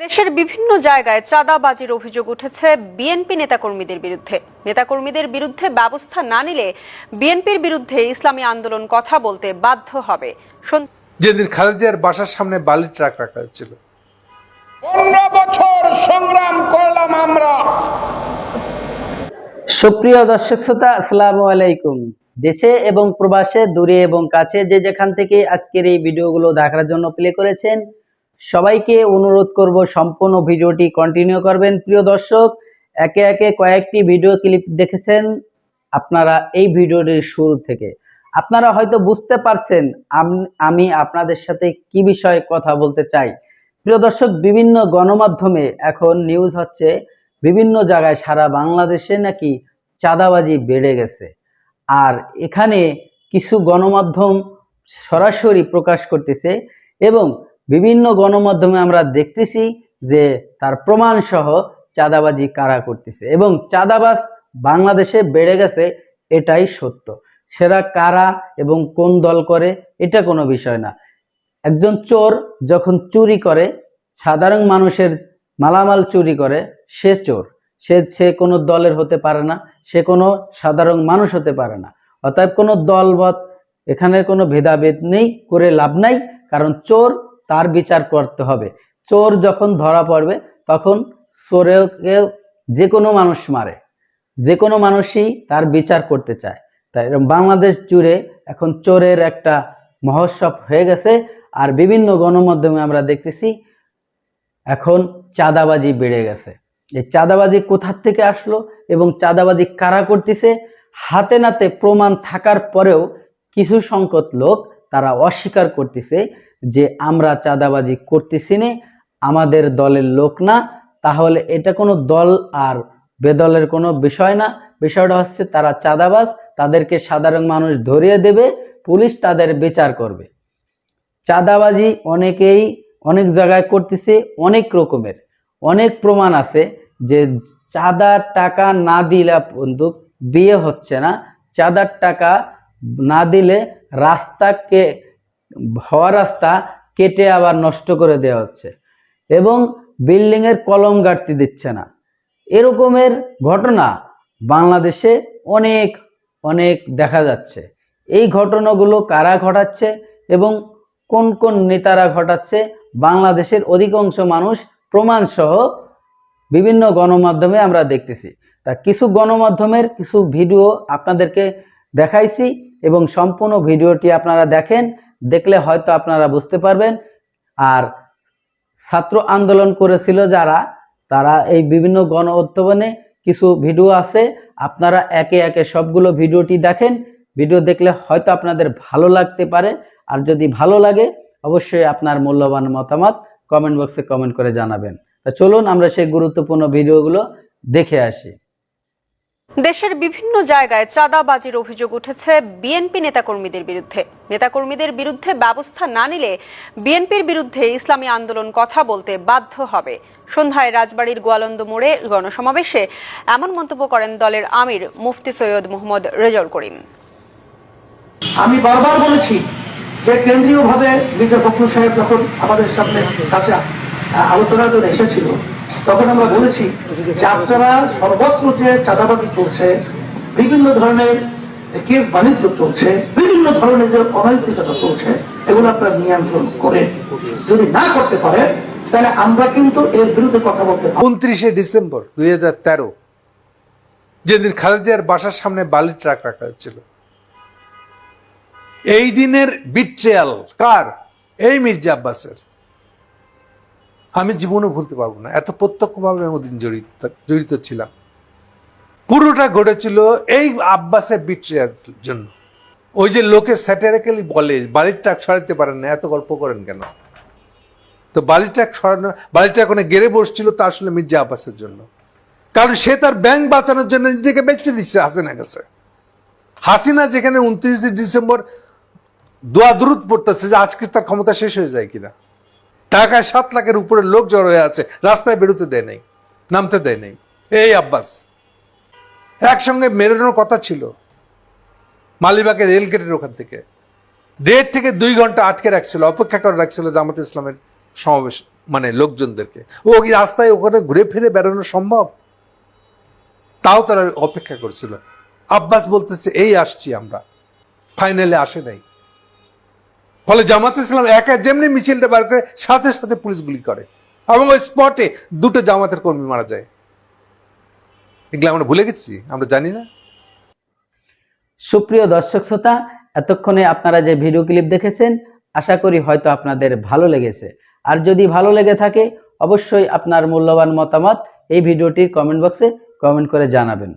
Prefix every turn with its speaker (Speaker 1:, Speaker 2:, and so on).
Speaker 1: দেশের বিভিন্ন জায়গায় চাঁদাবাজির অভিযোগ উঠেছে বিএনপি নেতাকর্মীদের বিরুদ্ধে। নেতাকর্মীদের বিরুদ্ধে ব্যবস্থা না নিলে বিএনপির বিরুদ্ধে ইসলামী আন্দোলন কথা বলতে বাধ্য হবে।
Speaker 2: যেদিন খালেদিয়ার বাসার সামনে বালির ট্রাক রাখা হয়েছিল।
Speaker 3: পনেরো বছর সংগ্রাম করলাম আমরা।
Speaker 4: সুপ্রিয় দর্শক শ্রোতা আসসালামু আলাইকুম। দেশে এবং প্রবাসে দূরে এবং কাছে যে যেখান থেকে আজকের এই ভিডিওগুলো দেখার জন্য প্লে করেছেন সবাইকে অনুরোধ করব সম্পূর্ণ ভিডিওটি কন্টিনিউ করবেন। প্রিয় দর্শক, একে একে কয়েকটি ভিডিও ক্লিপ দেখেছেন আপনারা এই ভিডিওটির শুরু থেকে। আপনারা হয়তো বুঝতে পারছেন আমি আপনাদের সাথে কি বিষয়ে কথা বলতে চাই। প্রিয় দর্শক, বিভিন্ন গণমাধ্যমে এখন নিউজ হচ্ছে, বিভিন্ন জায়গায় সারা বাংলাদেশে নাকি চাঁদাবাজি বেড়ে গেছে। আর এখানে কিছু গণমাধ্যম সরাসরি প্রকাশ করতেছে এবং বিভিন্ন গণমাধ্যমে আমরা দেখতেছি যে তার প্রমাণ সহ চাঁদাবাজি কারা করতেছে এবং চাঁদাবাজ বাংলাদেশে বেড়ে গেছে, এটাই সত্য। সেরা কারা এবং কোন দল করে, এটা কোনো বিষয় না। একজন চোর যখন চুরি করে, সাধারণ মানুষের মালামাল চুরি করে, সে চোর। সে সে কোনো দলের হতে পারে না, সে কোনো সাধারণ মানুষ হতে পারে না। অতএব কোনো দলবৎ এখানে কোনো ভেদাভেদ নেই, করে লাভ নাই, কারণ চোর তার বিচার করতে হবে। চোর যখন ধরা পড়বে, তখন চোরেকে যে কোনো মানুষ মারে। যে কোনো মানুষই তার বিচার করতে চায়। তাই বাংলাদেশ জুড়ে এখন চোরের একটা মহোৎসব হয়ে গেছে আর বিভিন্ন গণমাধ্যমে আমরা দেখতেছি এখন চাঁদাবাজি বেড়ে গেছে। এই চাঁদাবাজি কোথার থেকে আসলো এবং চাঁদাবাজি কারা করতেছে? হাতে নাতে প্রমাণ থাকার পরেও কিছু সংকট লোক তারা অস্বীকার করতেছে যে আমরা চাঁদাবাজি করতেছি না, আমাদের দলের লোক না। তাহলে এটা কোনো দল আর বেদলের কোনো বিষয় না। বিষয়টা হচ্ছে তারা চাঁদাবাজ, তাদেরকে সাধারণ মানুষ ধরিয়ে দেবে, পুলিশ তাদের বিচার করবে। চাঁদাবাজি অনেকেই অনেক জায়গায় করতেছে, অনেক রকমের। অনেক প্রমাণ আছে যে চাঁদার টাকা না দিলে কিন্তু বিয়ে হচ্ছে না। চাঁদার টাকা না দিলে রাস্তাকে হওয়া রাস্তা কেটে আবার নষ্ট করে দেওয়া হচ্ছে। এবং বিল্ডিং এর কলম গাড়তে দিচ্ছে না। এরকমের ঘটনা বাংলাদেশে অনেক অনেক দেখা যাচ্ছে। এই ঘটনাগুলো কারা ঘটাচ্ছে এবং কোন কোন নেতারা ঘটাচ্ছে বাংলাদেশের অধিকাংশ মানুষ প্রমাণ সহ বিভিন্ন গণমাধ্যমে আমরা দেখতেছি। তা কিছু গণমাধ্যমের কিছু ভিডিও আপনাদেরকে দেখাইছি। এবং সম্পূর্ণ ভিডিওটি আপনারা দেখেন, দেখলে হয়তো আপনারা বুঝতে পারবেন। আর ছাত্র আন্দোলন করেছিল যারা, তারা এই বিভিন্ন গণ উত্থাপনে কিছু ভিডিও আছে, আপনারা একে একে সবগুলো ভিডিওটি দেখেন। ভিডিও দেখলে হয়তো আপনাদের ভালো লাগতে পারে, আর যদি ভালো লাগে, অবশ্যই আপনার মূল্যবান মতামত কমেন্ট বক্সে কমেন্ট করে জানাবেন। তা চলুন আমরা সেই গুরুত্বপূর্ণ ভিডিওগুলো দেখে আসি।
Speaker 1: দেশের বিভিন্ন জায়গায় চাঁদাবাজির অভিযোগ উঠেছে বিএনপি নেতাকর্মীদের বিরুদ্ধে। নেতাকর্মীদের বিরুদ্ধে ব্যবস্থা না নিলে বিএনপির বিরুদ্ধে ইসলামী আন্দোলন কথা বলতে বাধ্য হবে। সন্ধ্যায় রাজবাড়ির গোয়ালন্দ মোড়ে গণসমাবেশে এমন মন্তব্য করেন দলের আমির মুফতি সৈয়দ মোহাম্মদ রেজল করিম।
Speaker 5: আমি বারবার বলেছি যে কেন্দ্রীয়ভাবে মির্জা ফখরুল সাহেব যখন আমাদের সামনে কাছে আলোচনার জন্য এসেছিল তখন আমরা বলেছি যে আপনারা সর্বত্র যে চাঁদাবাজি চলছে, বিভিন্ন ধরনের কেস বাণিজ্য চলছে, বিভিন্ন ধরনের যে অনৈতিকতা চলছে, এগুলো আপনারা নিয়ন্ত্রণ করে যদি না করতে পারেন, তাহলে আমরা কিন্তু এর বিরুদ্ধে কথা বলতে
Speaker 2: উনত্রিশে ডিসেম্বর দুই হাজার তেরো, যেদিন খালেদিয়ার বাসার সামনে বালির ট্রাক রাখা হয়েছিল। এই দিনের বিট্রেয়াল কার? এই মির্জা আব্বাসের। আমি জীবনও ভুলতে পারব না। এত প্রত্যক্ষভাবে আমি ওদিন জড়িত জড়িত ছিলাম। পুরোটা ঘটেছিল এই আব্বাসের বিট্রিয়ার জন্য। ওই যে লোকে স্যাটারিক্যালি বলে, বালির ট্রাক সরাতে পারেন না, এত গল্প করেন কেন? তো বালিটা সরানো বালিটা ওখানে গেড়ে বসছিল, তা আসলে মির্জা আব্বাসের জন্য। কারণ সে তার ব্যাংক বাঁচানোর জন্য নিজেকে বেঁচে দিচ্ছে হাসিনা কাছে। হাসিনা যেখানে উনত্রিশে ডিসেম্বর দোয়া দূরত পড়তেছে যে আজকে তার ক্ষমতা শেষ হয়ে যায় কিনা। ঢাকায় সাত লাখের উপরে লোক জড়ো হয়ে আছে, রাস্তায় বেরোতে দেয় নাই, নামতে দেয় নাই। এই আব্বাস, একসঙ্গে মেরোনোর কথা ছিল, মালিবাগের রেল গেটের ওখান থেকে। দেড় থেকে দুই ঘণ্টা আটকে রাখছিল, অপেক্ষা করে রাখছিল জামাত ইসলামের সমাবেশ মানে লোকজনদেরকে। ও কি রাস্তায় ওখানে ঘুরে ফিরে বেড়ানো সম্ভব? তাও তারা অপেক্ষা করছিল। আব্বাস বলতেছে, এই আসছি আমরা। ফাইনালে আসে নাই। ফলে জামাত ইসলাম একা যেমনি মিছিলটা বার করে, সাথে সাথে পুলিশ গুলি করে। এবং ওই স্পটে দুটো জামাতের কর্মী মারা যায়। এগুলো আমরা ভুলে গেছি, আমরা জানি না।
Speaker 4: সুপ্রিয় দর্শক শ্রোতা, এতক্ষণে আপনারা যে ভিডিও ক্লিপ দেখেছেন, আশা করি হয়তো আপনাদের ভালো লেগেছে। আর যদি ভালো লেগে থাকে, অবশ্যই আপনার মূল্যবান মতামত এই ভিডিওটির কমেন্ট বক্সে কমেন্ট করে জানাবেন।